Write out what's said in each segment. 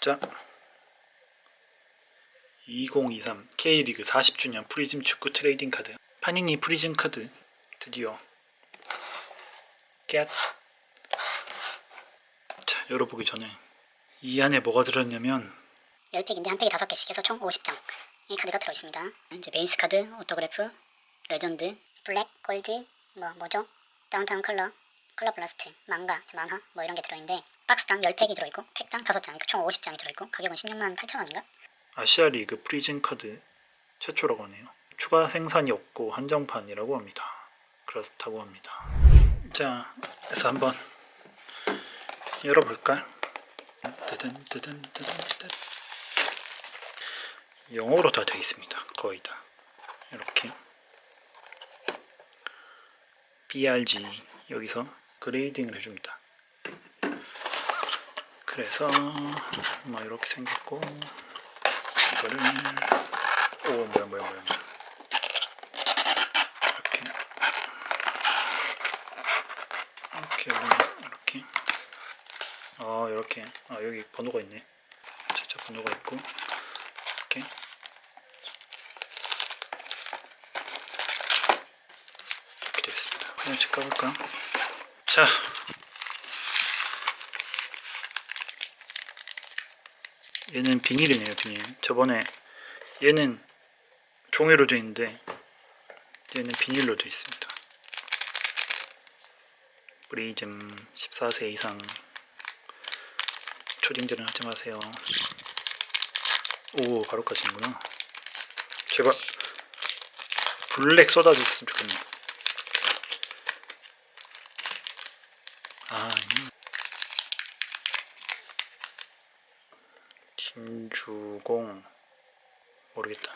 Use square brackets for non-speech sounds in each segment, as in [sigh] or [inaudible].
자, 2023 K리그 40주년 프리즘 축구 트레이딩 카드. 파니니 프리즘 카드 드디어 깨. 자, 열어보기 전에 이 안에 뭐가 들었냐면 10팩인데 한 팩에 5개씩 해서 총 50장 이 카드가 들어있습니다. 이제 베이스 카드, 오토그래프, 레전드, 블랙, 골드, 뭐 뭐죠? 다운타운 컬러, 컬러 블라스트, 망가, 만화 뭐 이런 게 들어있는데 박스당 10팩이 들어있고 팩당 5장, 총 50장이 들어있고 가격은 16만 8천 원인가? 아시아 리그 프리즌 카드 최초라고 하네요. 추가 생산이 없고 한정판이라고 합니다. 그렇다고 합니다. 자, 그래서 한번 열어볼까? 뜨든 뜨든 뜨든 영어로 다 되어 있습니다. 거의 다 이렇게 BRG 여기서 그레이딩을 해줍니다. 그래서 뭐 이렇게 생겼고 이거를 오 뭐야 뭐야 뭐야. 이렇게. 이렇게 이렇게. 아 이렇게. 아 여기 번호가 있네. 진짜 번호가 있고. 이렇게. 이렇게 됐습니다. 화면치 까볼까? 자 얘는 비닐이네요 비닐. 저번에 얘는 종이로 되어 있는데 얘는 비닐로 되어 있습니다. 프리즘 14세 이상 초딩들은 하지 마세요. 오 바로 까지는구나. 제발 블랙 쏟아졌으면 좋겠네 50 모르겠다.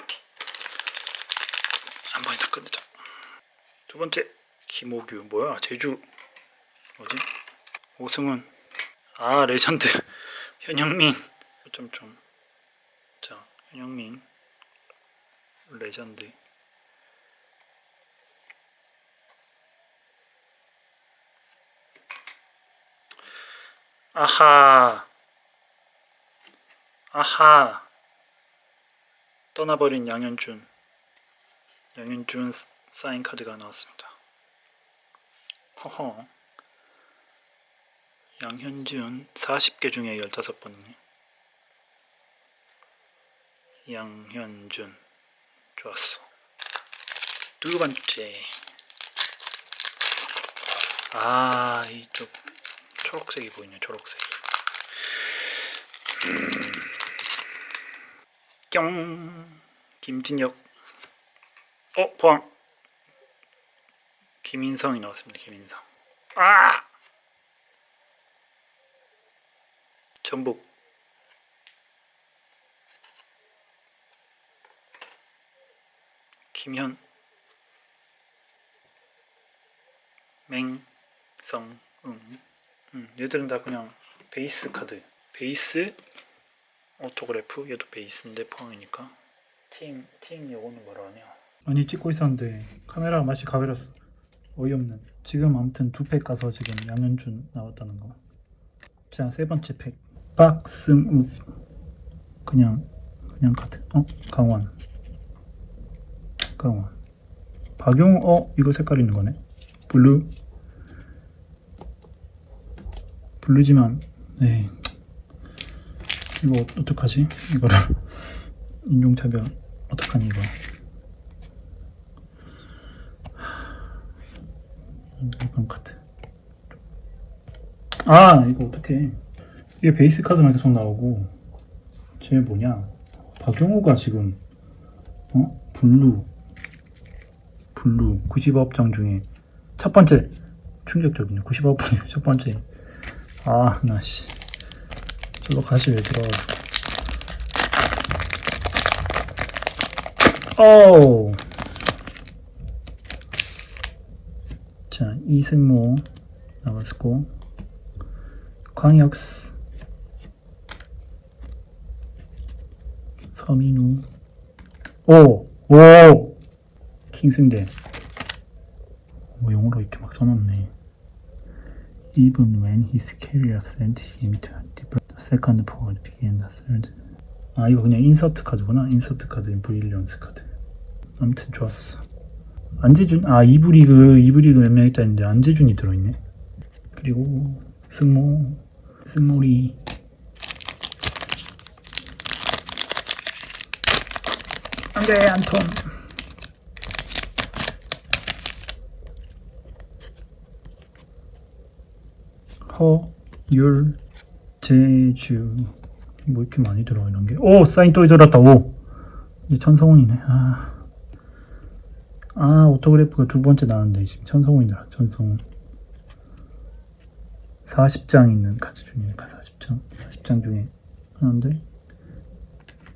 한 번에 다 끝내자. 두 번째 김호규. 뭐야? 제주. 뭐지? 오승훈. 아 레전드. [laughs] 현영민. 점점 자 현영민. 레전드. 아하. 아하. 떠나버린 양현준 양현준 스- 사인 카드가 나왔습니다. 허허 양현준 40개 중에 15번이네. 양현준 좋았어. 두 번째 아 이쪽 초록색이 보이네 초록색. 뿅. 김진혁. 어 포항. 김인성이 나왔습니다 김인성. 아! 전북. 김현. 맹성 응. 응. 얘들은 다 그냥 베이스 카드. 베이스 오토그래프 얘도 베이스인데 포항이니까. 팀, 팀 요거는 뭐라 하냐? 아니 찍고 있었는데 카메라가 마치 가버렸어 어이없는. 지금 아무튼 두 팩 가서 지금 양현준 나왔다는 거자세 번째 팩. 박승욱 그냥 그냥 카드 어? 강원. 강원. 박용우 어? 이거 색깔 있는 거네. 블루. 블루지만 네 이거 어- 어떡하지? 이거를 인종차별 어떡하니 이거? 이번 카드. 아 이거 어떡해. 이게 베이스 카드만 계속 나오고 쟤 뭐냐? 박용호가 지금 어? 블루. 블루. 99장 중에 첫 번째. 충격적이네. 99번 첫 번째. 아나씨 저거 가시 왜 들어가지고. 어우. 자 이승모 나왔고 광역스 서민우. 오 오. 킹승대 뭐 영어로 이렇게 막 써놓네. Even when his carrier sent him to a different 세컨드 포워드 비긴 더 서드 아 이거 그냥 인서트 카드구나. 인서트 카드 브릴리언스 카드. 아무튼 좋았어. 안재준 아 이브리그 이브리그 몇 명 있다 했는데 안재준이 들어있네. 그리고 승모 승모리. 안돼 안톤. 허율 제주. 뭐 이렇게 많이 들어 이런 게오 사인 또 들었다. 오. 이제 천성훈이네. 아, 아 오토그래프가 두 번째 나왔는데 지금 천성훈이다 천성훈. 40장 있는 카드 중에 40장. 40장 중에 하나인데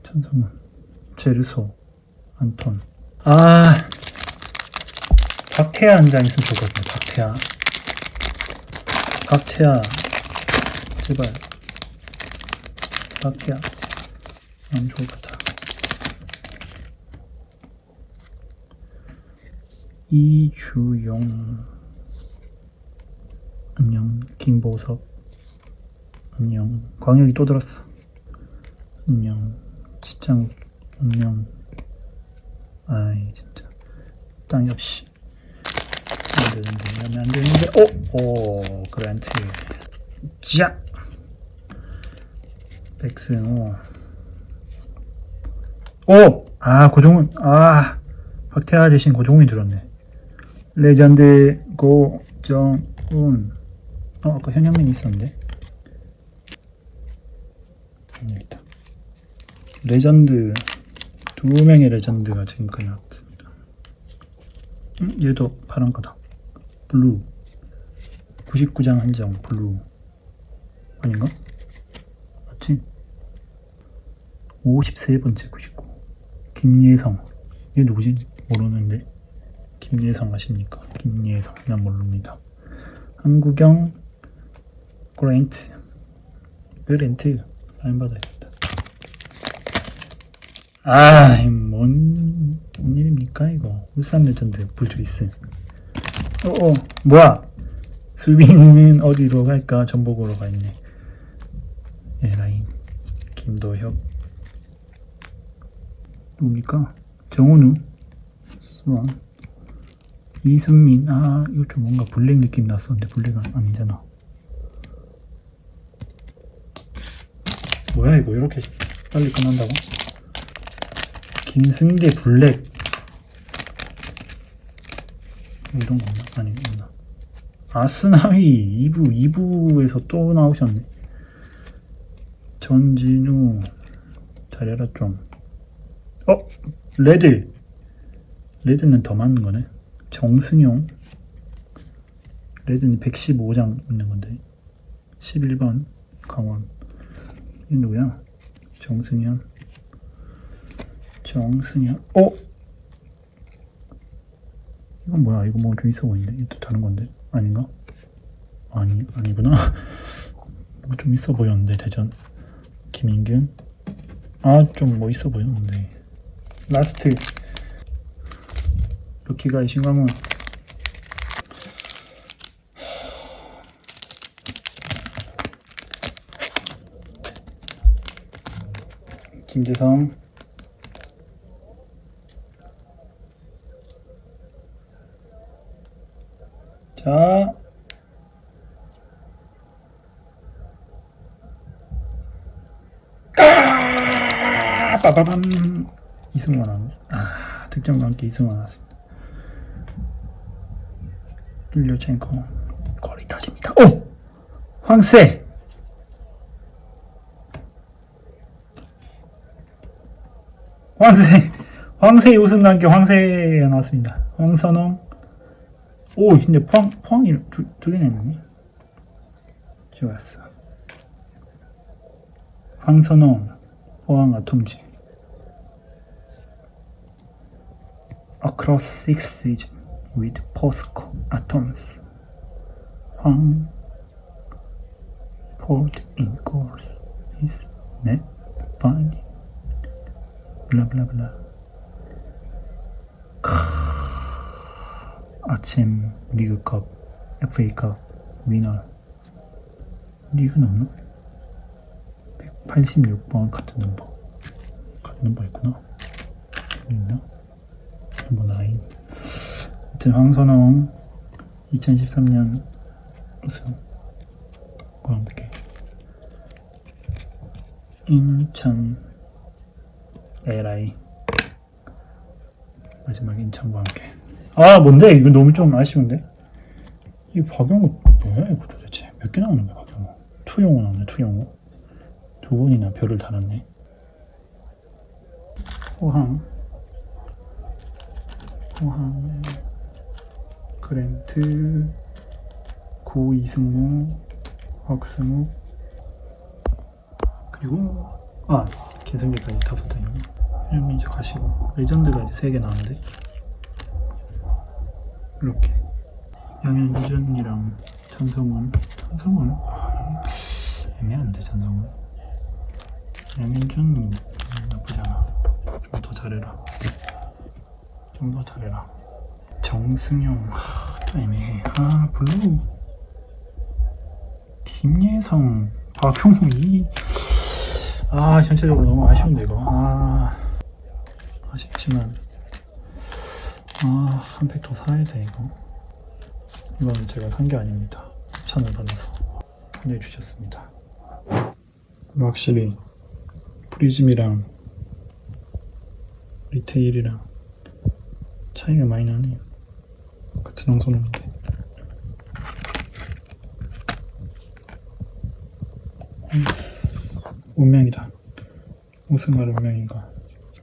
천성훈 제르소 안톤. 아. 박태아 한 장 있으면 좋거든요. 박태아 박태아 제발 박태아 안 좋을 것 같아 이주용. 안녕 김보섭 안녕 광혁이 또 들었어. 안녕 지창욱. 안녕. 아이 진짜. 땅이 없이 안 되는데 안 되는데. 오! 오 그란트. 자 백승호 오! 아 고종훈. 아 박태하 대신 고종훈이 들었네. 레전드 고정훈. 어 아까 현영민이 있었는데? 음, 여기 있다. 레전드 두 명의 레전드가 지금까지 나왔습니다. 음, 얘도 파란 거다. 블루. 99장 한정 블루. 아닌가? 맞지? 53번째 99 김예성 얘 누구지? 모르는데 김예성 아십니까? 김예성 난 모릅니다 한국영 그랜트 그랜트 사인 받아야겠다 아, 뭔, 뭔 일입니까, 이거. 울산 레전드 불주이스. 어, 어, 뭐야. 수빈이는 어디로 갈까? 전복으로 가 있네. 김도혁. 누굽니까? 정은우. 수원. 이순민. 아, 이거 좀 뭔가 블랙 느낌 났었는데, 블랙은 아니잖아. 뭐야, 이거. 이렇게 빨리 끝난다고? 김승계 블랙 뭐 이런 거 없나? 아니 없나 아스나위 2부 2부에서 또 나오셨네 전진우. 잘해라 좀. 어? 레드. 레드는 더 많은 거네. 정승용. 레드는 115장 있는 건데. 11번 강원. 이 누구야? 정승현. 정승현. 어? 이건 뭐야? 이거 뭐좀 있어 보이는데? 이것도 다른 건데? 아닌가? 아니 아니구나. [laughs] 뭐 좀 있어 보였는데 대전 김인균? 아 좀 뭐 있어 보였는데. 라스트. 루키가의 신광훈 김재성. 자. 빠바밤. 이승만 나네. 아, 득점과 함께 이승만 나왔습니다. 릴료첸코. 거리 터집니다. 오! 황새! 황새! 황새 우승 단계 황새가 나왔습니다. 황선홍. 오, 근데 포항, 포항이 두, 두 개나 있네. 좋았어. 황선홍, 포항 아톰지. Across six seasons with POSCO atoms. 황, port in course is net finding. Blah blah blah. 아침 리그컵, FA컵, 위너 리그는 없나? 86번 카드 넘버 카드 넘버 있구나 있나? 넘버 9 하여튼 황선홍 2013년 우승과 함께 인천 LI 마지막 인천과 함께 아 뭔데? 이거 너무 좀 아쉬운데? 이 박영호 뭐야 이거 도대체 몇 개 나오는 거야 박영호? 투영호 나오네 투영호. 두 번이나 별을 달았네. 호항 호항 그랜트 고 이승우 박승우 그리고 아 김승기까지 다섯 장이고 일민주 가시고 레전드가 이제 세 개 나왔는데. 이렇게. 양현준이랑 전성훈. 전성훈? 아, 애매한데 전성훈. 양현준 나쁘지 않아. 좀 더 잘해라 좀더 잘해라. 정승용 하, 또 애매해. 아 블루. 김예성. 박용우 이아 전체적으로 너무 아쉬운데 이거. 아 아쉽지만. 아한 팩더 사야 돼 이거. 이건 제가 산 게 아닙니다. 추천을 받아서. 보내주셨습니다. 확실히 프리즘이랑 리테일이랑 차이가 많이 나네요 같은 홍선호인데. 운명이다. 우승할 운명인가